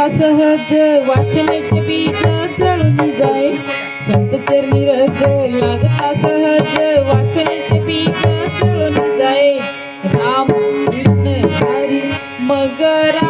आता सहज वाचण्याचे बीज जळून जाय. संत लागता सहज वाचण्याचे बीज जळून जाय. राम हरी मगरा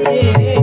Yeah.